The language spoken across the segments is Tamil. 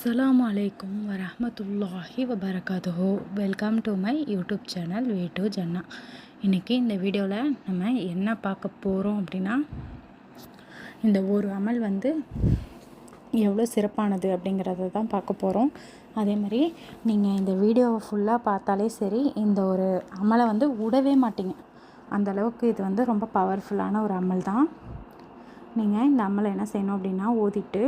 அஸ்லாம் அலைக்கும் வரமத்துல்லாஹி வபரகாதுஹோ welcome to my YouTube channel way to Jannah இன்றைக்கி இந்த வீடியோவில் நம்ம என்ன பார்க்க போகிறோம் அப்படின்னா இந்த ஒரு அமல் வந்து எவ்வளோ சிறப்பானது அப்படிங்கிறத தான் பார்க்க போகிறோம் அதே மாதிரி நீங்கள் இந்த வீடியோவை ஃபுல்லாக பார்த்தாலே சரி இந்த ஒரு அமலை வந்து விடவே மாட்டீங்க. அந்த அளவுக்கு இது வந்து ரொம்ப பவர்ஃபுல்லான ஒரு அமல் தான். நீங்கள் இந்த அம்மலை என்ன செய்யணும் அப்படின்னா ஊதிட்டு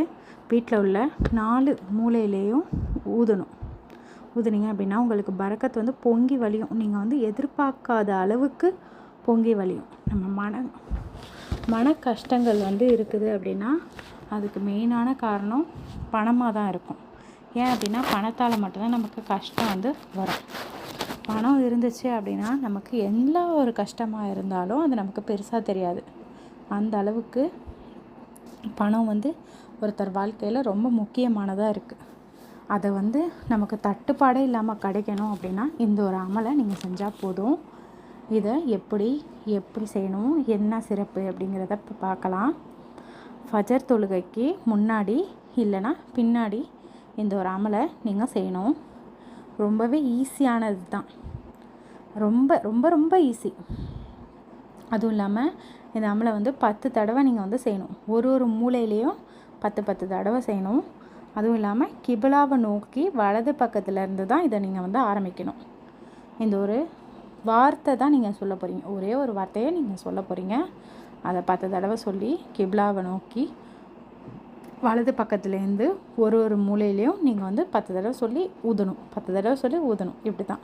வீட்டில் உள்ள நாலு மூலையிலேயும் ஊதணும். ஊதுனீங்க அப்படின்னா உங்களுக்கு பறக்கத்து வந்து பொங்கி வலியும் நீங்கள் வந்து எதிர்பார்க்காத அளவுக்கு பொங்கி வலியும் நம்ம மன மன கஷ்டங்கள் வந்து இருக்குது அப்படின்னா அதுக்கு மெயினான காரணம் பணமாக தான் இருக்கும். ஏன் அப்படின்னா பணத்தால் மட்டும்தான் நமக்கு கஷ்டம் வந்து வரும். பணம் இருந்துச்சு அப்படின்னா நமக்கு எல்லா ஒரு கஷ்டமாக இருந்தாலும் அது நமக்கு பெருசாக தெரியாது. அந்த அளவுக்கு பணம் வந்து ஒருத்தர் வாழ்க்கையில் ரொம்ப முக்கியமானதாக இருக்குது அதை வந்து நமக்கு தட்டுப்பாடே இல்லாமல் கிடைக்கணும் அப்படின்னா இந்த ஒரு அமலை நீங்கள் செஞ்சால் போதும். இதை எப்படி எப்படி செய்யணும் என்ன சிறப்பு அப்படிங்கிறத இப்போ பார்க்கலாம் ஃபஜர் தொழுகைக்கு முன்னாடி இல்லைன்னா பின்னாடி இந்த ஒரு அமலை நீங்கள் செய்யணும். ரொம்பவே ஈஸியானது தான் ரொம்ப ரொம்ப ரொம்ப ஈஸி அதுவும் இல்லாமல் இந்த அமலை வந்து பத்து தடவை நீங்கள் வந்து செய்யணும். ஒரு ஒரு மூலையிலையும் பத்து பத்து தடவை செய்யணும். அதுவும் இல்லாமல் கிபிலாவை நோக்கி வலது பக்கத்துலேருந்து தான் இதை நீங்கள் வந்து ஆரம்பிக்கணும். இந்த ஒரு வார்த்தை தான் நீங்கள் சொல்ல போகிறீங்க ஒரே ஒரு வார்த்தையை நீங்கள் சொல்ல போகிறீங்க அதை பத்து தடவை சொல்லி கிபிலாவை நோக்கி வலது பக்கத்துலேருந்து ஒரு ஒரு மூலையிலையும் நீங்கள் வந்து பத்து தடவை சொல்லி ஊதணும். பத்து தடவை சொல்லி ஊதணும். இப்படி தான்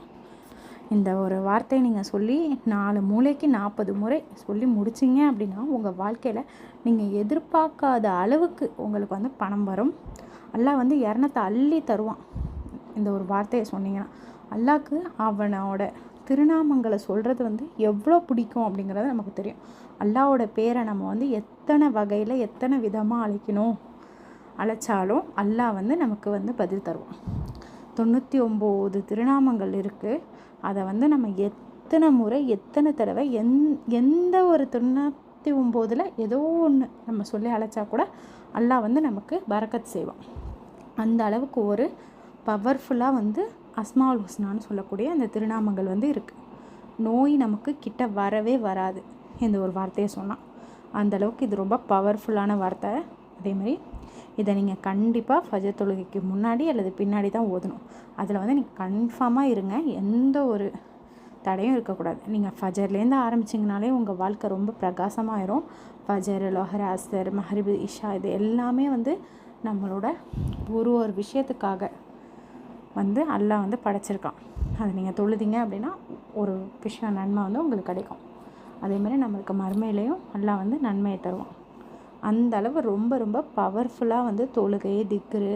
இந்த ஒரு வார்த்தையை நீங்கள் சொல்லி நாலு மூளைக்கு நாற்பது முறை சொல்லி முடிச்சிங்க அப்படின்னா உங்கள் வாழ்க்கையில் நீங்கள் எதிர்பார்க்காத அளவுக்கு உங்களுக்கு வந்து பணம் வரும். அல்லாஹ் வந்து இரணத்தை அள்ளி தருவான். இந்த ஒரு வார்த்தையை சொன்னீங்கன்னா அல்லாவுக்கு அவனோட திருநாமங்களை சொல்கிறது வந்து எவ்வளோ பிடிக்கும் அப்படிங்கிறது நமக்கு தெரியும். அல்லாவோட பேரை நம்ம வந்து எத்தனை வகையில் எத்தனை விதமாக அழைக்கணும் அழைச்சாலும் அல்லாஹ் வந்து நமக்கு வந்து பதில் தருவான். தொண்ணூற்றி ஒம்பது திருநாமங்கள் இருக்குது அதை வந்து நம்ம எத்தனை முறை எத்தனை தடவை எந் எந்த ஒரு தொண்ணூற்றி ஒம்போதில் ஏதோ ஒன்று நம்ம சொல்லி அழைச்சா கூட அல்லாஹ் வந்து நமக்கு பறக்கத் செய்வான். அந்த அளவுக்கு ஒரு பவர்ஃபுல்லாக வந்து அஸ்மால் ஹுஸ்னான்னு சொல்லக்கூடிய அந்த திருநாமங்கள் வந்து இருக்குது நோய் நமக்கு கிட்ட வரவே வராது. இந்த ஒரு வார்த்தையை சொன்னால் அந்தளவுக்கு இது ரொம்ப பவர்ஃபுல்லான வார்த்தை. அதேமாதிரி இதை நீங்கள் கண்டிப்பாக ஃபஜர் தொழுகைக்கு முன்னாடி அல்லது பின்னாடி தான் ஓதணும். அதில் வந்து நீங்கள் கன்ஃபார்மாக இருங்க. எந்த ஒரு தடையும் இருக்கக்கூடாது. நீங்கள் ஃபஜர்லேருந்து ஆரம்பிச்சிங்கனாலே உங்கள் வாழ்க்கை ரொம்ப பிரகாசமாயிரும். ஃபஜர் லொஹர் அஸ்தர் மஹரிபு இஷா இது எல்லாமே வந்து நம்மளோட ஒரு ஒரு விஷயத்துக்காக வந்து அல்லாஹ் வந்து படைச்சிருக்கான். அதை நீங்கள் தொழுதிங்க அப்படின்னா ஒரு விஷயம் நன்மை வந்து உங்களுக்கு கிடைக்கும். அதேமாதிரி நம்மளுக்கு மறுமையிலையும் அல்லாஹ் வந்து நன்மையை தருவான். அந்த அளவு ரொம்ப ரொம்ப பவர்ஃபுல்லாக வந்து தொழுகை திக்ரு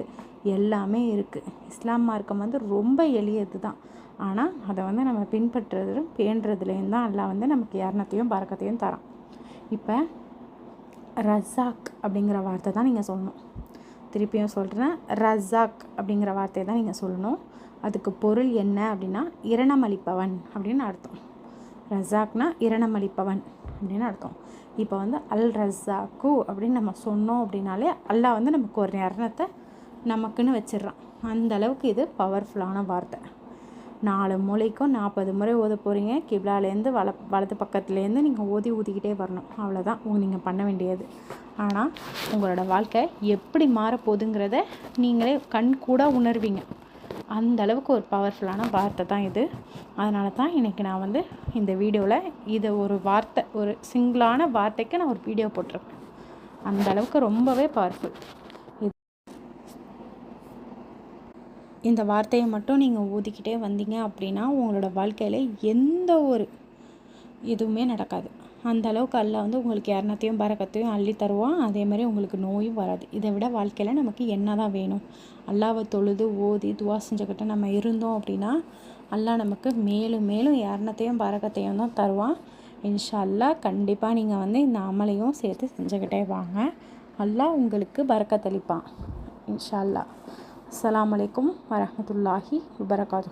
எல்லாமே இருக்குது இஸ்லாம் மார்க்கம் வந்து ரொம்ப எளியது தான் ஆனால் அதை வந்து நம்ம பின்பற்றுறதும் பேண்டுறதுலேயும் தான் எல்லாம் வந்து நமக்கு இரணத்தையும் பறக்கத்தையும் தரோம் இப்போ ரஸாக் அப்படிங்கிற வார்த்தை தான் நீங்கள் சொல்லணும். திருப்பியும் சொல்கிறேன் ரஸாக் அப்படிங்கிற வார்த்தையை தான் நீங்கள் சொல்லணும். அதுக்கு பொருள் என்ன அப்படின்னா இரணமளிப்பவன் அப்படின்னு அர்த்தம். ரசாக்னா இரணமளிப்பவன் அப்படின்னு அர்த்தம். இப்போ வந்து அல் ரசாக்கு அப்படின்னு நம்ம சொன்னோம் அப்படின்னாலே அல்லாஹ் வந்து நமக்கு ஒரு நிரணத்தை நமக்குன்னு வச்சிடுறான். அந்த அளவுக்கு இது பவர்ஃபுல்லான வார்த்தை. நாலு மூளைக்கும் நாற்பது முறை ஓத போகிறீங்க கிப்லாலேருந்து வல வலது பக்கத்துலேருந்து நீங்கள் ஓதி ஊதிக்கிட்டே வரணும். அவ்வளோதான் நீங்கள் பண்ண வேண்டியது. ஆனால் உங்களோட வாழ்க்கை எப்படி மாறப்போகுதுங்கிறத நீங்களே கண் கூட உணர்வீங்க. அந்த அளவுக்கு ஒரு பவர்ஃபுல்லான வார்த்தை தான் இது. அதனால தான் இன்றைக்கி நான் வந்து இந்த வீடியோவில் இதை ஒரு வார்த்தை ஒரு சிங்கிளான வார்த்தைக்கு நான் ஒரு வீடியோ போட்டிருக்கேன். அந்த அளவுக்கு ரொம்பவே பவர்ஃபுல் இந்த வார்த்தையை மட்டும் நீங்கள் ஊதிக்கிட்டே வந்தீங்க அப்படின்னா உங்களோட வாழ்க்கையில் எந்த ஒரு எதுவுமே நடக்காது. அந்த அளவுக்கு அல்ல வந்து உங்களுக்கு இரநத்தையும் பறக்கத்தையும் அள்ளி தருவான். அதே மாதிரி உங்களுக்கு நோயும் வராது. இதை விட வாழ்க்கையில் நமக்கு என்ன தான் வேணும்? அல்லாவை தொழுது ஓதி துவா செஞ்சுக்கிட்டு நம்ம இருந்தோம் அப்படின்னா அல்லா நமக்கு மேலும் மேலும் இரநத்தையும் பறக்கத்தையும் தான் தருவான். இன்ஷா அல்லா கண்டிப்பாக நீங்கள் வந்து இந்த அமலையும் சேர்த்து செஞ்சுக்கிட்டே வாங்க. அல்லா உங்களுக்கு பறக்கத்தளிப்பான் இன்ஷா அல்லா அஸ்லாம் வலைக்கம் வரமத்துல்லாஹி வபரகாத்து